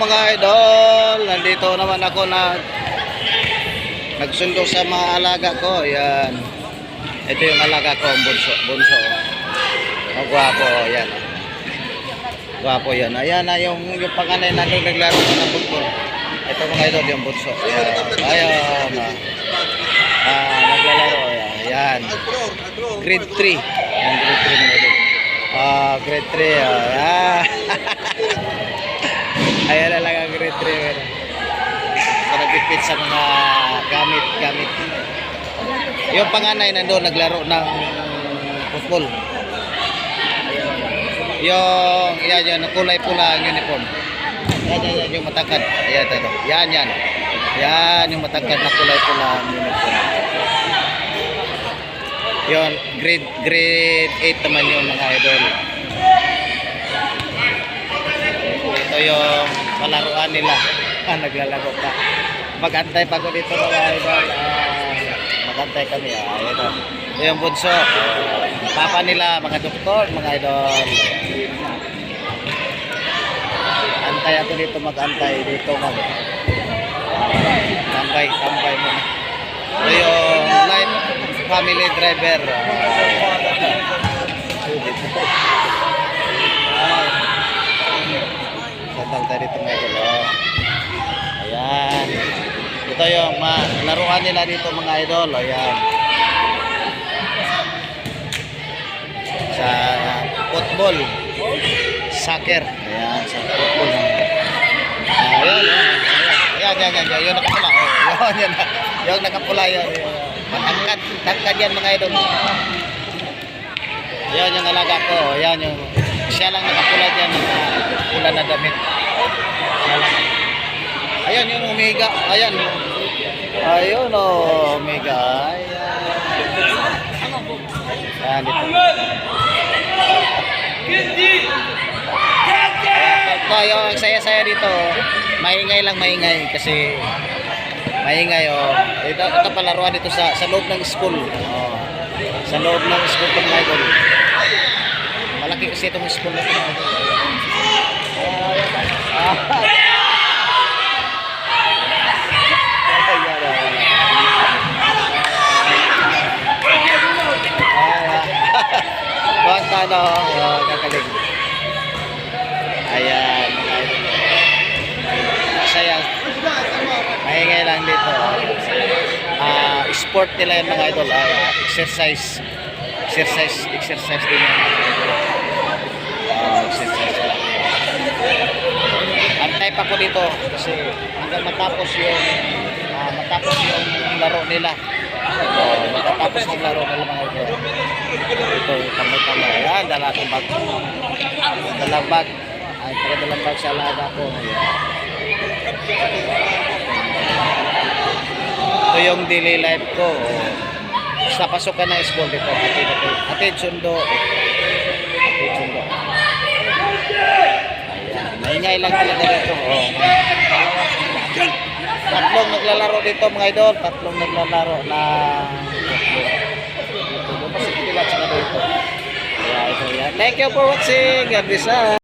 mga idol, nandito naman ako na nagsundo sa mga alaga ko. Yan. Ito yung alaga ko, bunso. bunso. Ang gwapo, yan. Gwapo yan. Ayan na yung, yung panganay na nung naglaro ng football. Ito mga idol, yung bunso. Ayan. Ayan. ah. Ah, naglalaro. Ayan. Ayan. Grade 3. Yan, grade 3 mga idol. Ah, grade 3. ah. Ayan. Lang ang grade 3. Ayan. So, nagpipit sa mga gamit-gamit. Yung panganay nandun, naglaro ng football. Yung, yan, yan, kulay pula ang uniform. Yan, yan, yan, yung matangkad. Ayan, ito. Yan, yan. Yan, yung matangkad na kulay pula ang uniform. Yon, grade grade 8 naman yung mga idol. Ito yung palaruan nila. Ah, naglalaro pa. Magantay pa ko dito mga idol. Ah, magantay kami. Ah, ito. Yung bunso. Ah, papa nila, mga doktor, mga idol. Antay ako dito mag-antay dito mag tambay, tambay muna. Ito yung life family driver. Sandal tayo dito mga idol. Ayan. Ito yung ma laruan nila dito mga idol. Ayan. Sa football. Soccer. Ayan. Sa football. Ayan. Ayan. Ayan. Ayan. Ayan. Ayan. Yung nakapula. Oh. Yun. Yan. Nakapula yun. Matangkad. Tangkad yan mga idol. Yan yung alaga ko. Yan yung siya lang nakapula dyan ng uh, pula na damit. Ayan yung umiga. Ayan. Ayun o. Oh, umiga. Ayan. Ayan dito. Ito yung ang saya-saya dito. Maingay lang maingay kasi maingay oh. Ito, ito palaruan dito sa sa loob ng school. Oh. Sa loob ng school ng mga idol. Malaki kasi itong school na ito. mga idol. Ah. Ayan, ayan. Ah. Basta no, oh, kakaling. Ayan. Masaya. Maingay lang dito. Ah, sport nila yan mga idol. Ah, exercise. Exercise, exercise din. Ah, exercise. Antay pa ko dito kasi hanggang matapos yung ah, matapos yung laro nila. Oh, matapos yung laro nila mga idol. Ito, tama-tama. Ayan, dala akong bag. Dalang bag. Ay, taga dalang bag sa alaga ko. Ito yung daily life ko. Basta pasok ka ng school dito. Hatid ako. Hatid sundo. Hatid sundo. Maingay lang talaga dito. Oh. Tatlong naglalaro dito mga idol. Tatlong naglalaro na. Thank you for watching. God bless. ah.